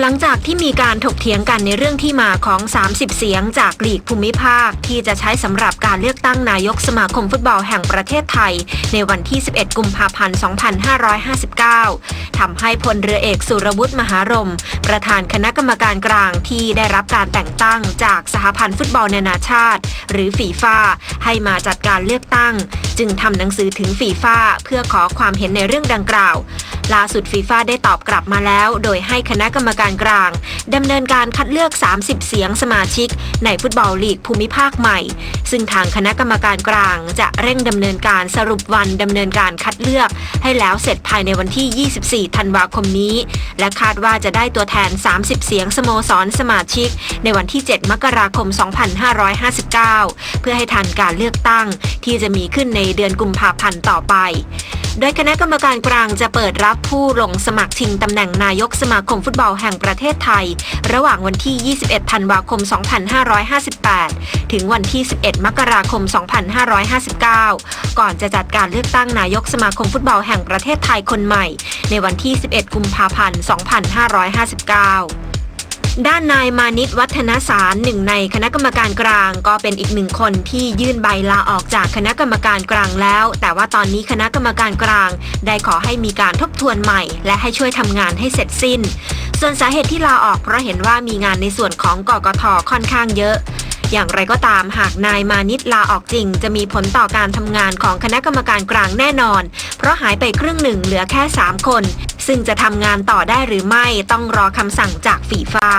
หลังจากที่มีการถกเถียงกันในเรื่องที่มาของ 30 เสียงจากหลีกภูมิภาค ที่จะใช้สำหรับการเลือกตั้งนายกสมาคมฟุตบอลแห่งประเทศไทย ในวันที่ 11 กุมภาพันธ์ 2559 ทำให้พลเรือเอกสุรวุฒิมหารม ประธานคณะกรรมการกลางที่ได้รับการแต่งตั้งจากสหพันธ์ฟุตบอลนานาชาติ หรือฟีฟ่าให้มาจัดการเลือกตั้ง จึงทำหนังสือถึงฟีฟ่าเพื่อขอความเห็นในเรื่องดังกล่าวล่าสุดฟีฟ่าได้ตอบกลับมาแล้ว โดยให้คณะกรรมการกลางดำเนินการคัดเลือก 30 เสียงสมาชิก ในฟุตบอลลีกภูมิภาคใหม่ ซึ่งทางคณะกรรมการกลางจะเร่งดำเนินการสรุปวันดำเนินการคัดเลือก ให้แล้วเสร็จภายในวันที่ 24 ธันวาคมนี้ และคาดว่าจะได้ตัวแทน 30 เสียงสโมสรสมาชิก ในวันที่ 7 มกราคม 2559 เพื่อให้ทันการเลือกตั้งที่จะมีขึ้นในเดือนกุมภาพันธ์ต่อไป โดยคณะกรรมการกลางจะเปิดรับผู้ลงสมัครชิงตำแหน่งนายกสมาคมฟุตบอลแห่งประเทศไทย ระหว่างวันที่ 21 ธันวาคม 2558 ถึงวันที่ 11 มกราคม 2559 ก่อนจะจัดการเลือกตั้งนายกสมาคมฟุตบอลแห่งประเทศไทยคนใหม่ ในวันที่ 11 กุมภาพันธ์ 2559 ด้านนายมานิตวัฒนสารหนึ่งในคณะกรรมการกลาง ก็เป็นอีกหนึ่งคนที่ยื่นใบลาออกจากคณะกรรมการกลางแล้ว แต่ว่าตอนนี้คณะกรรมการกลาง ได้ขอให้มีการทบทวนใหม่ และให้ช่วยทำงานให้เสร็จสิ้น ส่วนสาเหตุที่ลาออกเพราะเห็นว่ามีงานในส่วนของกกทค่อนข้างเยอะอย่างไรก็ตามหากนายมานิตลาออกจริง จะมีผลต่อการทำงานของคณะกรรมการกลางแน่นอน เพราะหายไปครึ่งหนึ่งเหลือแค่ 3 คน ซึ่งจะทำงานต่อได้หรือไม่ต้องรอคำสั่งจากฟีฟ่า